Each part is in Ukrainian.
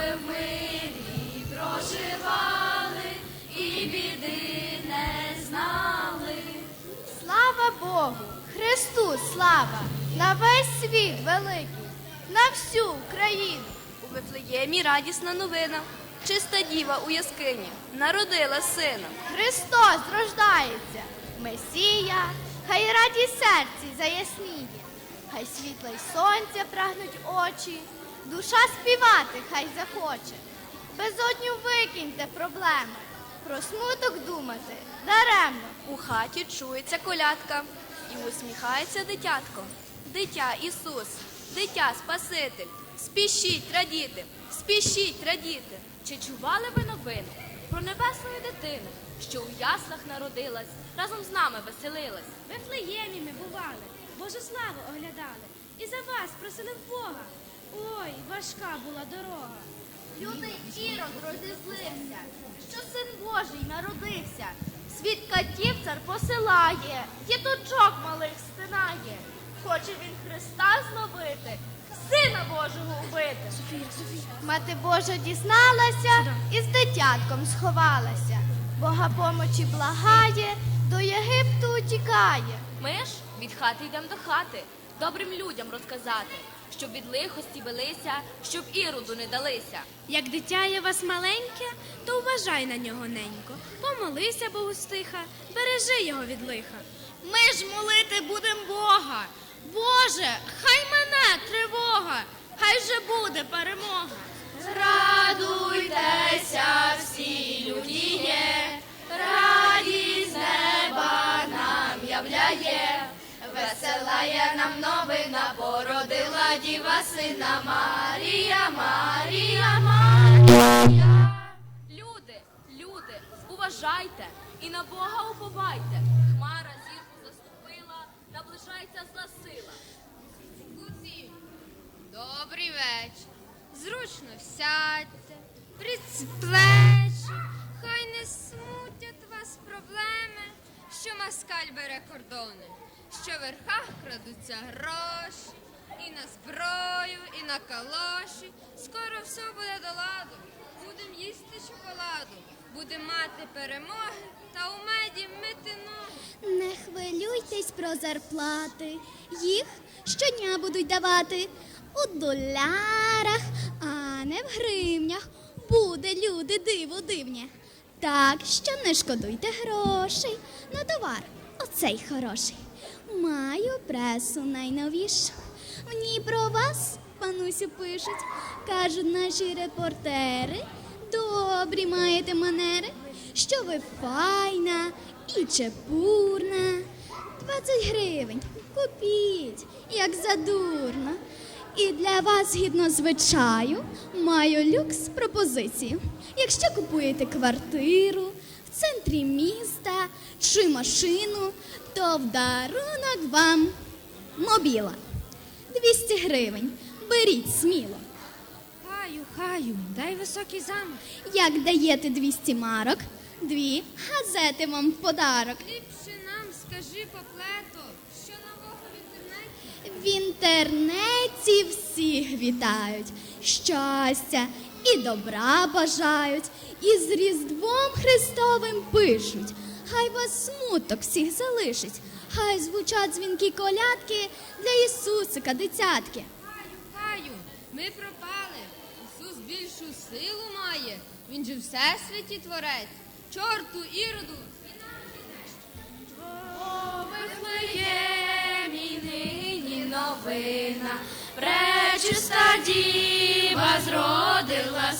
мирі проживали і біди не знали. Слава Богу, Христу слава, на весь світ великий, на всю Україну. У Вифлеємі радісна новина. Чиста діва у яскині народила сина. Христос рождається, Месія, хай радість серці заясніє, хай світла й сонця прагнуть очі, душа співати хай захоче. Безодню викиньте проблеми, про смуток думати даремно. У хаті чується колядка і усміхається дитятко. Дитя Ісус, дитя Спаситель. Спішіть радіти, спішіть радіти. Чи чували ви новину про небесну дитину, що у яслах народилась, разом з нами веселилась? В Вифлеємі ми бували, Божу славу оглядали, і за вас просили в Бога. Ой, важка була дорога. Люди ірод розізлився, що син Божий народився. Світ катів цар посилає, діточок малих стинає. Хоче він Христа зловити, сина Божого вбити. Мати Божа дізналася і з дитятком сховалася. Бога помочі благає, до Єгипту утікає. Ми ж від хати йдемо до хати, добрим людям розказати, щоб від лихості велися, щоб іроду не далися. Як дитя є вас маленьке, то вважай на нього ненько. Помолися Богу стиха, бережи його від лиха. Ми ж молити будем Бога. Боже, хай мене тривога, хай же буде перемога. Веселає нам новина, породила діва сина Марія, Марія, Марія. Люди, люди, уважайте і на Бога уповайте. Хмара зірку заступила, наближається зла сила. Добрий вечір. Зручно сядьте, плечі, хай не смутять вас проблеми, що москаль бере кордони, що верхах крадуться гроші, і на зброю, і на калоші. Скоро все буде до ладу. Будем їсти шоколаду, будем мати перемоги та у меді мити ноги. Не хвилюйтесь про зарплати, їх щодня будуть давати у долярах, а не в гривнях. Буде люди диво дивні. Так що не шкодуйте грошей на товар. Оцей хороший. Маю пресу найновішу. В ній про вас, панусю, пишуть. Кажуть наші репортери. Добрі маєте манери, що ви файна і чепурна. 20 гривень купіть, як задурно. І для вас, згідно звичаю, маю люкс пропозицію. Якщо купуєте квартиру в центрі міста чи машину, то в дарунок вам мобіла. 200 гривень. Беріть сміло. Хаю, хаю, дай високий замок. Як даєте 200 марок, дві газети вам в подарок. Ліпше нам скажи поплето, що нового в інтернеті. В інтернеті всіх вітають, щастя і добра бажають, і з Різдвом Христовим пишуть. Хай вас смуток всіх залишить, хай звучать дзвінки колядки для Ісусика, дитятки. Хаю, хаю, ми пропали. Ісус більшу силу має. Він же всесвіті творець. Чорту іроду. Вифлеємі нині новина, пречиста зродила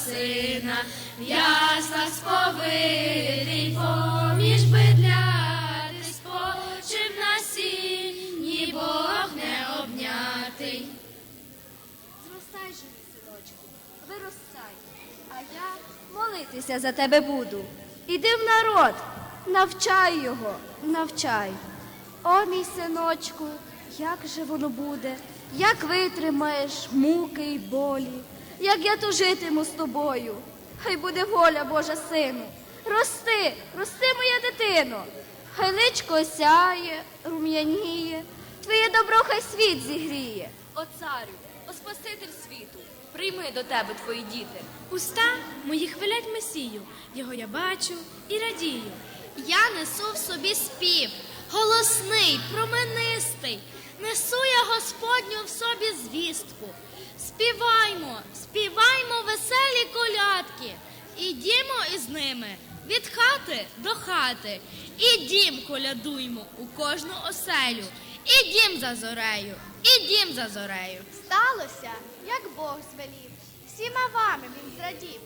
сина, в яслах сповитий поміж бедляти, спочив на сіні, Бог не обнятий. Зростай же, синочку, виростай, а я молитися за тебе буду. Іди в народ, навчай його, навчай. О, мій синочку, як же воно буде, як витримаєш муки й болі, як я тужитиму з тобою. Хай буде воля Божа сину. Рости, рости, моя дитино. Хай личко сяє, рум'яніє, твоє добро хай світ зігріє. О царю, о Спаситель світу, прийми до тебе твої діти. Уста мої хвалять Месію, його я бачу і радію. Я несу в собі спів, голосний, променистий. Несу я Господню в собі звістку. Співаймо, співаймо веселі колядки. Ідімо із ними від хати до хати. І дім колядуймо у кожну оселю. І дім за зорею, і дім за зорею. Сталося, як Бог звелів. Всіма вами він зрадів,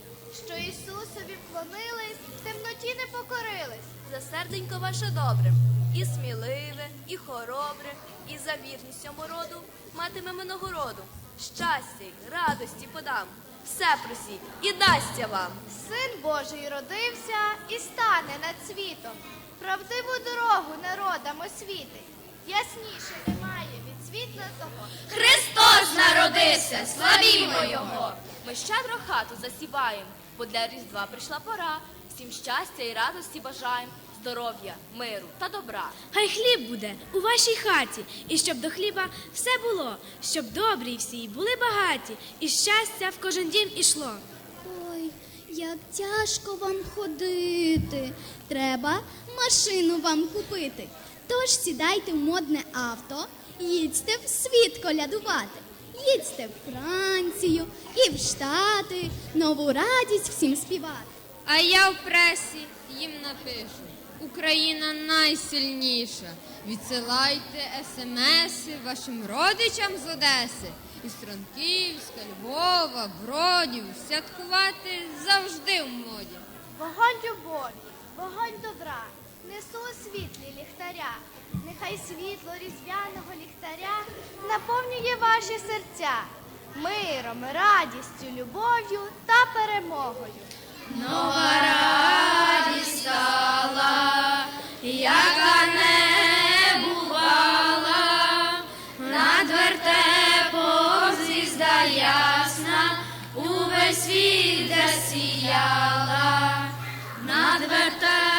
що Ісусові вклонились, в темноті не покорились. За серденько ваше добре, і сміливе, і хоробре, і за вірність цьому роду матимемо нагороду. Щастя, й радості подам. Все просіть і дасться вам. Син Божий родився і стане над світом. Правдиву дорогу народам освітить. Ясніше немає від світла того. Христос народився, славімо Його! Ми щедро хату засіваєм, бо для Різдва прийшла пора. Всім щастя і радості бажаєм, здоров'я, миру та добра. Хай хліб буде у вашій хаті, і щоб до хліба все було, щоб добрі всі були багаті, і щастя в кожен дім ішло. Ой, як тяжко вам ходити. Треба машину вам купити. Тож сідайте в модне авто, їдьте в світ колядувати. Їдьте в Францію і в Штати, нову радість всім співати. А я в пресі їм напишу. Україна найсильніша. Відсилайте смси вашим родичам з Одеси. Із Франківська, Львова, Бродів. Святкувати завжди в моді. Вогонь любові, вогонь добра, несу світлі ліхтаря. Нехай світло різдвяного ліхтаря наповнює ваші серця миром, радістю, любов'ю та перемогою. Яка не бувала, над вертепом звізда ясна, увесь світ засіяла, над вертепом